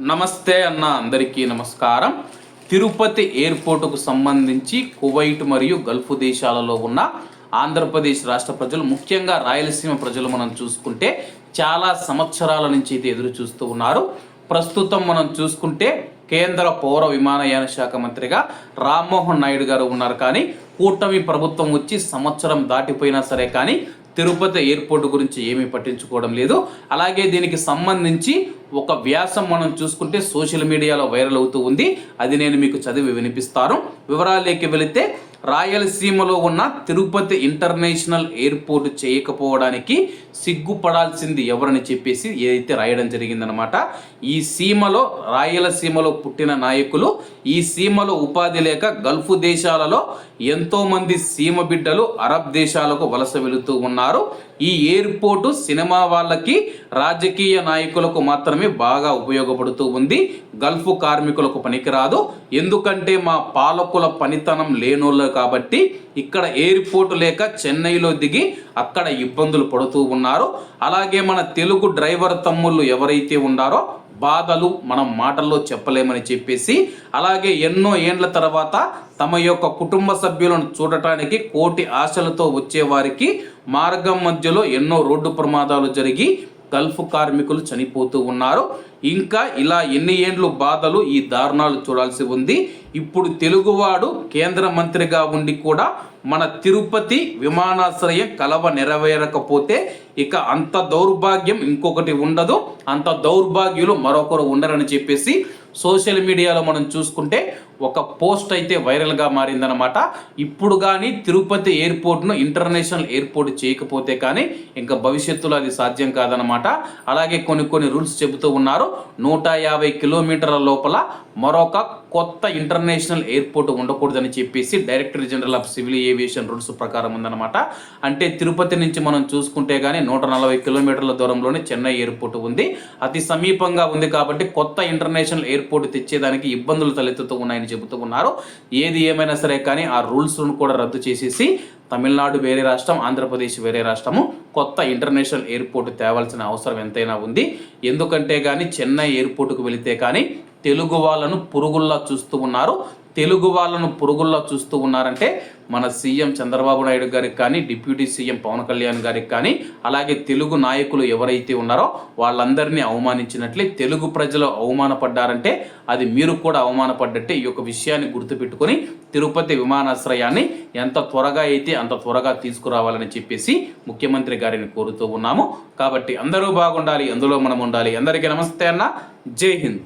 నమస్తే అన్న అందరికీ నమస్కారం. తిరుపతి ఎయిర్పోర్టుకు సంబంధించి కువైట్ మరియు గల్ఫ్ దేశాలలో ఉన్న ఆంధ్రప్రదేశ్ రాష్ట్ర ప్రజలు ముఖ్యంగా రాయలసీమ ప్రజలు మనం చూసుకుంటే చాలా సంవత్సరాల నుంచి అయితే ఎదురు చూస్తూ ఉన్నారు. ప్రస్తుతం మనం చూసుకుంటే కేంద్ర పౌర విమానయాన శాఖ మంత్రిగా రామ్మోహన్ నాయుడు గారు ఉన్నారు. కానీ కూటమి ప్రభుత్వం వచ్చి సంవత్సరం దాటిపోయినా సరే కానీ తిరుపతి ఎయిర్పోర్ట్ గురించి ఏమీ పట్టించుకోవడం లేదు. అలాగే దీనికి సంబంధించి ఒక వ్యాసం మనం చూసుకుంటే సోషల్ మీడియాలో వైరల్ అవుతూ ఉంది. అది నేను మీకు చదివి వినిపిస్తాను. వివరాలేకి వెళితే రాయలసీమలో ఉన్న తిరుపతి ఇంటర్నేషనల్ ఎయిర్పోర్ట్ చేయకపోవడానికి సిగ్గుపడాల్సింది ఎవరని చెప్పేసి ఏదైతే రాయడం జరిగిందనమాట ఈ సీమలో రాయలసీమలో పుట్టిన నాయకులు ఈ సీమలో ఉపాధి లేక గల్ఫ్ దేశాలలో ఎంతోమంది సీమ బిడ్డలు అరబ్ దేశాలకు వలస వెళుతూ ఉన్నారు. ఈ ఎయిర్పోర్టు సినిమా వాళ్ళకి రాజకీయ నాయకులకు మాత్రమే బాగా ఉపయోగపడుతూ ఉంది. గల్ఫ్ కార్మికులకు పనికిరాదు. ఎందుకంటే మా పాలకుల పనితనం లేనోళ్ళు కాబట్టి ఇక్కడ ఎయిర్పోర్ట్ లేక చెన్నైలో దిగి అక్కడ ఇబ్బందులు పడుతూ ఉన్నారు. అలాగే మన తెలుగు డ్రైవర్ తమ్ముళ్ళు ఎవరైతే ఉన్నారో బాధలు మనం మాటల్లో చెప్పలేమని చెప్పేసి అలాగే ఎన్నో ఏండ్ల తర్వాత తమ యొక్క కుటుంబ సభ్యులను చూడటానికి కోటి ఆశలతో వచ్చేవారికి మార్గం మధ్యలో ఎన్నో రోడ్డు ప్రమాదాలు జరిగి గల్ఫ్ కార్మికులు చనిపోతూ ఉన్నారు. ఇంకా ఇలా ఎన్ని ఏండ్లు బాధలు ఈ దారుణాలు చూడాల్సి ఉంది. ఇప్పుడు తెలుగువాడు కేంద్ర మంత్రిగా ఉండి కూడా మన తిరుపతి విమానాశ్రయం కలవ నెరవేరకపోతే ఇక అంత దౌర్భాగ్యం ఇంకొకటి ఉండదు. అంత దౌర్భాగ్యులు మరొకరు ఉండరని చెప్పేసి సోషల్ మీడియాలో మనం చూసుకుంటే ఒక పోస్ట్ అయితే వైరల్గా మారిందనమాట ఇప్పుడు కానీ తిరుపతి ఎయిర్పోర్ట్ను ఇంటర్నేషనల్ ఎయిర్పోర్ట్ చేయకపోతే కానీ ఇంకా భవిష్యత్తులో అది సాధ్యం కాదనమాట అలాగే కొన్ని కొన్ని రూల్స్ చెబుతూ ఉన్నారు. నూట యాభై కిలోమీటర్ల లోపల మరొక కొత్త ఇంటర్నేషనల్ ఎయిర్పోర్ట్ ఉండకూడదని చెప్పేసి director general of civil aviation rules ప్రకారం ఉందన్నమాట. అంటే తిరుపతి నుంచి మనం చూసుకుంటే కానీ నూట నలభై కిలోమీటర్ల దూరంలోనే చెన్నై ఎయిర్పోర్ట్ ఉంది. అతి సమీపంగా ఉంది కాబట్టి కొత్త ఇంటర్నేషనల్ ఎయిర్పోర్ట్ తెచ్చేదానికి ఇబ్బందులు తలెత్తుతూ ఉన్నాయని చెబుతూ ఉన్నారు. ఏది ఏమైనా సరే కానీ ఆ రూల్స్ను కూడా రద్దు చేసేసి తమిళనాడు వేరే రాష్ట్రం ఆంధ్రప్రదేశ్ వేరే రాష్ట్రము కొత్త ఇంటర్నేషనల్ ఎయిర్పోర్ట్ తేవాల్సిన అవసరం ఎంతైనా ఉంది. ఎందుకంటే కానీ చెన్నై ఎయిర్పోర్టుకు వెళితే కానీ తెలుగు వాళ్ళను పురుగుల్లా చూస్తూ ఉన్నారు. తెలుగు వాళ్ళను పురుగుల్లా చూస్తూ ఉన్నారంటే మన సీఎం చంద్రబాబు నాయుడు గారికి కానీ డిప్యూటీ సీఎం పవన్ కళ్యాణ్ గారికి కానీ అలాగే తెలుగు నాయకులు ఎవరైతే ఉన్నారో వాళ్ళందరినీ అవమానించినట్లే తెలుగు ప్రజలు అవమానపడ్డారంటే అది మీరు కూడా అవమానపడ్డట్టే ఈ యొక్క విషయాన్ని గుర్తుపెట్టుకొని తిరుపతి విమానాశ్రయాన్ని ఎంత త్వరగా అయితే అంత త్వరగా తీసుకురావాలని చెప్పేసి ముఖ్యమంత్రి గారిని కోరుతూ ఉన్నాము. కాబట్టి అందరూ బాగుండాలి అందులో మనం ఉండాలి. అందరికీ నమస్తే అన్న. జై హింద్.